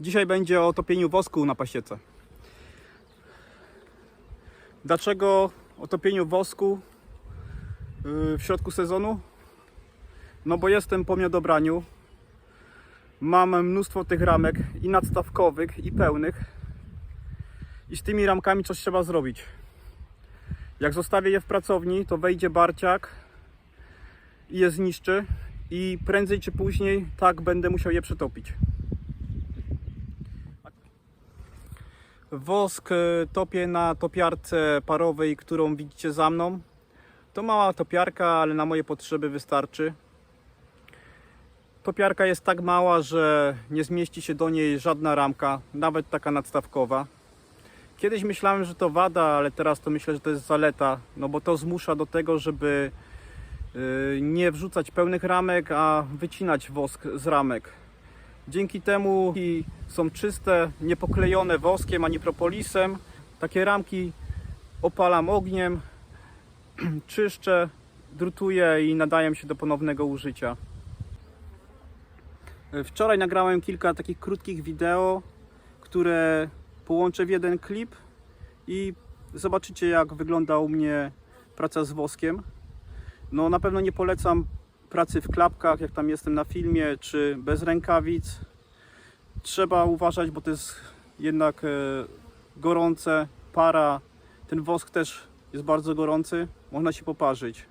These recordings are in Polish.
Dzisiaj będzie o topieniu wosku na pasiece. Dlaczego o topieniu wosku yy, w środku sezonu? No bo jestem po miodobraniu. Mam mnóstwo tych ramek i nadstawkowych i pełnych. I z tymi ramkami coś trzeba zrobić. Jak zostawię je w pracowni, to wejdzie barciak i je zniszczy i prędzej czy później tak będę musiał je przetopić. Wosk e, topię na topiarce parowej, którą widzicie za mną. To mała topiarka, ale na moje potrzeby wystarczy. Topiarka jest tak mała, że nie zmieści się do niej żadna ramka, nawet taka nadstawkowa. Kiedyś myślałem, że to wada, ale teraz to myślę, że to jest zaleta, no bo to zmusza do tego, żeby y, nie wrzucać pełnych ramek, a wycinać wosk z ramek. Dzięki temu są czyste, niepoklejone woskiem ani propolisem. Takie ramki opalam ogniem, czyszczę, drutuję i nadają się do ponownego użycia. Wczoraj nagrałem kilka takich krótkich wideo, które połączę w jeden klip i zobaczycie jak wygląda u mnie praca z woskiem. No na pewno nie polecam pracy w klapkach, jak tam jestem na filmie, czy bez rękawic. Trzeba uważać, bo to jest jednak e, gorące, para. Ten wosk też jest bardzo gorący, można się poparzyć.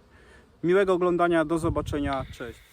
Miłego oglądania, do zobaczenia, cześć.